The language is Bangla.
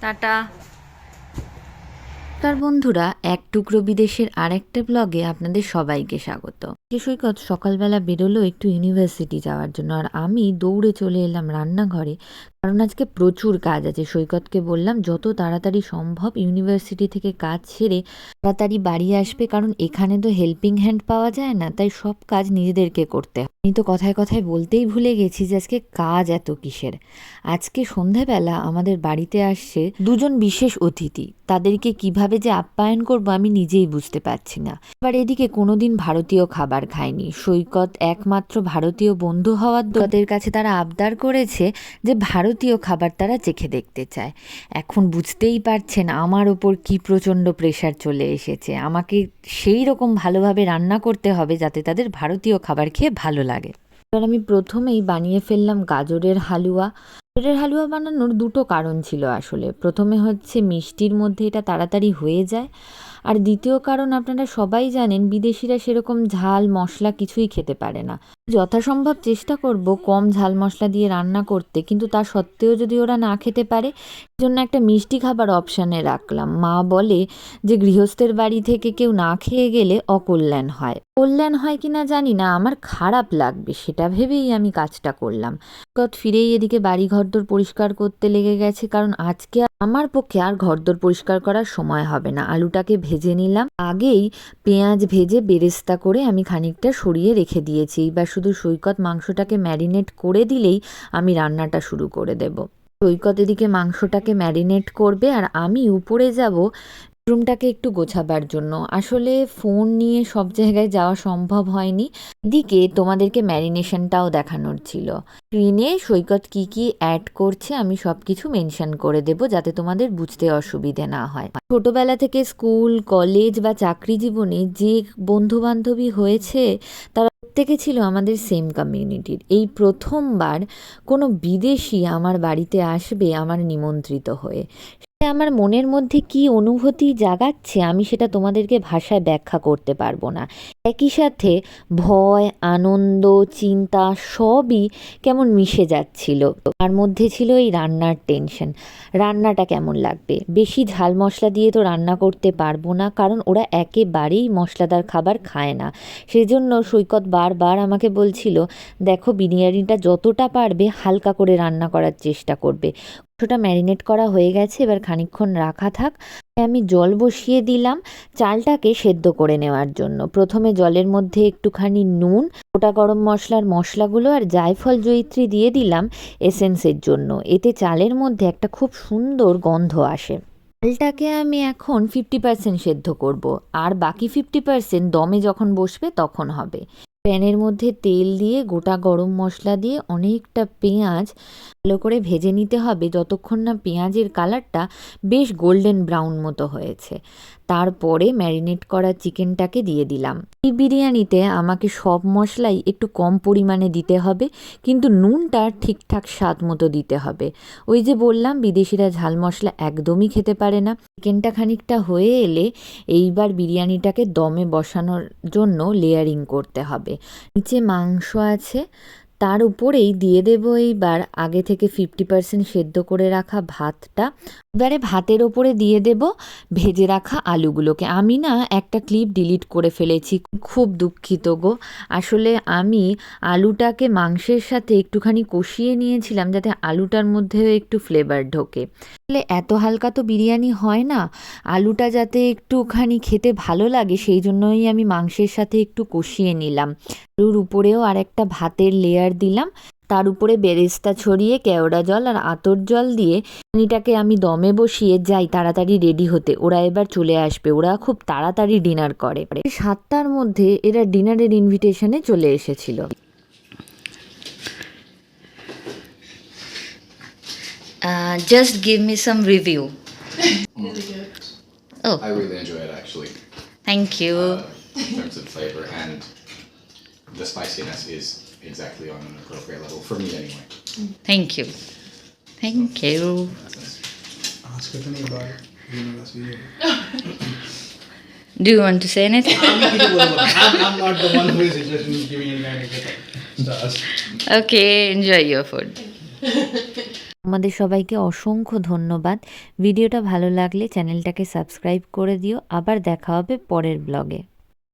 টাটা। তার বন্ধুরা, এক টুকরো বিদেশের আরেকটা ব্লগে আপনাদের সবাইকে স্বাগত। যে সৈকত সকালবেলা বেরোলো একটু ইউনিভার্সিটি যাওয়ার জন্য, আর আমি দৌড়ে চলে এলাম রান্নাঘরে। কারণ আজকে প্রচুর কাজ আছে। সৈকতকে বললাম, যত তাড়াতাড়ি সম্ভব ইউনিভার্সিটি থেকে কাজ সেরে তাড়াতাড়ি বাড়ি আসবে, কারণ এখানে তো হেল্পিং হ্যান্ড পাওয়া যায় না, তাই সব কাজ নিজেদেরকে করতে হয়। আমি তো কথায় কথায় বলতেই ভুলে গেছি যে আজকে কাজ এত কিসের। আজকে সন্ধেবেলা আমাদের বাড়িতে আসছে দুজন বিশেষ অতিথি। তাদেরকে কীভাবে যে আপ্যায়ন করব আমি নিজেই বুঝতে পারছি না। এবার এদিকে কোনোদিন ভারতীয় খাবার খায়নি। সৈকত একমাত্র ভারতীয় বন্ধু হওয়ার তাদের কাছে তারা আবদার করেছে যে ভারতীয় খাবার তারা চেখে দেখতে চায়। এখন বুঝতেই পারছেন আমার ওপর কি প্রচণ্ড প্রেশার চলে এসেছে। আমাকে সেই রকম ভালোভাবে রান্না করতে হবে যাতে তাদের ভারতীয় খাবার খেয়ে ভালো লাগে। এবার আমি প্রথমেই বানিয়ে ফেললাম গাজরের হালুয়া। গাজরের হালুয়া বানানোর দুটো কারণ ছিল আসলে। প্রথমে হচ্ছে মিষ্টির মধ্যে এটা তাড়াতাড়ি হয়ে যায়। আর দ্বিতীয় কারণ আপনারা সবাই জানেন, বিদেশিরা সেরকম ঝাল, মশলা কিছুই খেতে পারে না। যথাসম্ভব চেষ্টা করব কম ঝাল মশলা দিয়ে রান্না করতে, কিন্তু তা সত্ত্বেও যদি ওরা না খেতে পারে জন্য একটা মিষ্টি খাবার অপশানে রাখলাম। মা বলে যে, গৃহস্থের বাড়ি থেকে কেউ না খেয়ে গেলে অকল্যাণ হয়। কল্যাণ হয় কি না জানি না, আমার খারাপ লাগবে, সেটা ভেবেই আমি কাজটা করলাম। ফিরেই এদিকে বাড়ি ঘরদোর পরিষ্কার করতে লেগে গেছে, কারণ আজকে আমার পক্ষে আর ঘরদোর পরিষ্কার করার সময় হবে না। আলুটাকে ভেজে নিলাম। আগেই পেঁয়াজ ভেজে বেরেস্তা করে আমি খানিকটা সরিয়ে রেখে দিয়েছি। এবার শুধু সৈকত মাংসটাকে ম্যারিনেট করে দিলেই আমি রান্নাটা শুরু করে দেব। সৈকত এদিকে মাংসটাকে ম্যারিনেট করবে আর আমি উপরে যাব রুমটাকে একটু গোছাবার জন্য। আসলে ফোন নিয়ে সব জায়গায় যাওয়া সম্ভব হয়নি। এদিকে তোমাদেরকে ম্যারিনেশনটাও দেখানোর ছিল। স্ক্রিনে সৈকত কি কি অ্যাড করছে আমি সব কিছু মেনশন করে দেব যাতে তোমাদের বুঝতে অসুবিধে না হয়। ছোটবেলা থেকে স্কুল কলেজ বা চাকরি জীবনে যে বন্ধু বান্ধবী হয়েছে, তারা প্রত্যেকে ছিল আমাদের সেম কমিউনিটির এই প্রথমবার কোনো বিদেশি আমার বাড়িতে আসবে আমার নিমন্ত্রিত হয়ে। আমার মনের মধ্যে কি অনুভূতি জাগাচ্ছে আমি সেটা তোমাদেরকে ভাষায় ব্যাখ্যা করতে পারব না। একই সাথে ভয়, আনন্দ, চিন্তা সবই কেমন মিশে যাচ্ছিল। তার মধ্যে ছিল এই রান্নার টেনশন রান্নাটা কেমন লাগবে? বেশি ঝাল মশলা দিয়ে তো রান্না করতে পারব না, কারণ ওরা একেবারেই মশলাদার খাবার খায় না। সেজন্য সৈকত বারবার আমাকে বলছিল, দেখো বিরিয়ানিটা যতটা পারবে হালকা করে রান্না করার চেষ্টা করবে। মাংসটা ম্যারিনেট করা হয়ে গেছে, এবার খানিকক্ষণ রাখা থাক। আমি জল বসিয়ে দিলাম চালটাকে সেদ্ধ করে নেওয়ার জন্য। প্রথমে জলের মধ্যে একটুখানি নুন, গোটা গরম মশলার মশলাগুলো আর জায়ফল জয়িত্রী দিয়ে দিলাম এসেন্সের জন্য। এতে চালের মধ্যে একটা খুব সুন্দর গন্ধ আসে। চালটাকে আমি এখন ফিফটি পার্সেন্ট সেদ্ধ করব, আর বাকি ফিফটি পার্সেন্ট দমে যখন বসবে তখন হবে। প্যানের মধ্যে তেল দিয়ে গোটা গরম মশলা দিয়ে অনেকটা পেঁয়াজ ভালো করে ভেজে নিতে হবে। যতক্ষণ না পেঁয়াজের কালারটা বেশ গোল্ডেন ব্রাউন মতো হয়েছে। তারপরে ম্যারিনেট করা চিকেনটাকে দিয়ে দিলাম। এই বিরিয়ানিতে আমাকে সব মশলাই একটু কম পরিমাণে দিতে হবে, কিন্তু নুনটা ঠিকঠাক স্বাদ মতো দিতে হবে। ওই যে বললাম, বিদেশিরা ঝাল মশলা একদমই খেতে পারে না। চিকেনটা খানিকটা হয়ে এলে এইবার বিরিয়ানিটাকে দমে বসানোর জন্য লেয়ারিং করতে হবে। নিচে মাংস আছে তার উপরেই দিয়ে দেব এইবার। আগে থেকে ফিফটি পার্সেন্ট সেদ্ধ করে রাখা ভাতটা। এবারে ভাতের ওপরে দিয়ে দেব ভেজে রাখা আলুগুলোকে। আমি না একটা ক্লিপ ডিলিট করে ফেলেছি, খুব দুঃখিত গো। আসলে আমি আলুটাকে মাংসের সাথে একটুখানি কষিয়ে নিয়েছিলাম যাতে আলুটার মধ্যেও একটু ফ্লেভার ঢোকে। এত হালকা তো বিরিয়ানি হয় না। আলুটা যাতে একটুখানি খেতে ভালো লাগে, সেই জন্যই আমি মাংসের সাথে একটু কষিয়ে নিলাম। আলুর উপরেও আর একটা ভাতের লেয়ার দিলাম। তার উপরে বেরেস্তা ছড়িয়ে, কেওড়া জল আর আতর জল দিয়ে পানিটাকে আমি দমে বসিয়ে যাই তাড়াতাড়ি রেডি হতে। ওরা এবার চলে আসবে। ওরা খুব তাড়াতাড়ি ডিনার করে। সাতটার মধ্যে এরা ডিনারের ইনভিটেশনে চলে এসেছিল। Uh, just give me some review. Oh, I really enjoy it actually. thank you. Uh, in terms of flavor and the spiciness is exactly on an appropriate level for me anyway. Thank you. Thank you. Ask Tiffany about it. You know, that's weird. Do you want to say anything? I'm, I'm not the one who is interested in giving any kind of stars. okay, enjoy your food. আমাদের সবাইকে অসংখ্য ধন্যবাদ। ভিডিওটা ভালো লাগলে চ্যানেলটাকে সাবস্ক্রাইব করে দিও। আবার দেখা হবে পরের ব্লগে।